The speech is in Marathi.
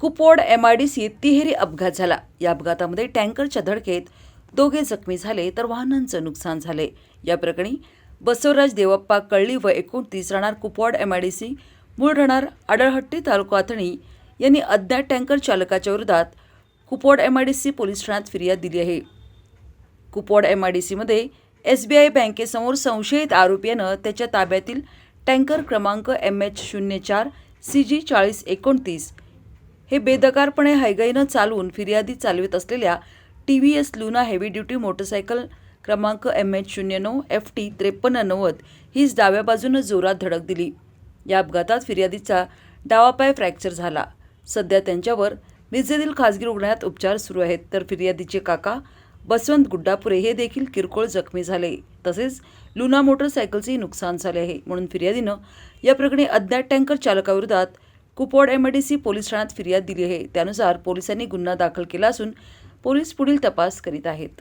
कुपवाड एम आय डी सीत तिहेरी अपघात झाला. या अपघातामध्ये टँकरच्या धडकेत दोघे जखमी झाले तर वाहनांचं नुकसान झाले. या प्रकरणी बसवराज देवप्पा कळली व एकोणतीस राहणार Kupwad M I D C मूळ राहणार आडळहट्टी तालुका अथणी यांनी अज्ञात टँकर चालकाच्या विरोधात Kupwad M I D C police ठाण्यात फिर्याद दिली आहे. कुपवाड एम आय डी सीमध्ये एस बी आय बँकेसमोर संशयित आरोपीनं त्याच्या ताब्यातील टँकर क्रमांक एम एच शून्य चार सी जी चाळीस एकोणतीस हे बेदकारपणे हायगाईनं चालवून फिर्यादी चालवित असलेल्या T V S Luna heavy duty motorcycle क्रमांक एम एच शून्य नऊ एफ टी त्रेपन्न नव्वद हीच डाव्या बाजूनं जोरात धडक दिली. या अपघातात फिर्यादीचा डावा पाय फ्रॅक्चर झाला. सध्या त्यांच्यावर मिरजेतील खासगी रुग्णालयात उपचार सुरू आहेत. तर फिर्यादीचे काका बसवंत गुड्डापुरे हे देखील किरकोळ जखमी झाले. तसेच लुना मोटरसायकलचेही नुकसान झाले आहे. म्हणून फिर्यादीनं या प्रकरणी अज्ञात टँकर चालकाविरोधात कुपवाड एमआयडीसी पोलीस ठाण्यात फिर्याद दिली आहे. त्यानुसार पोलिसांनी गुन्हा दाखल केला असून पोलीस पुढील तपास करीत आहेत.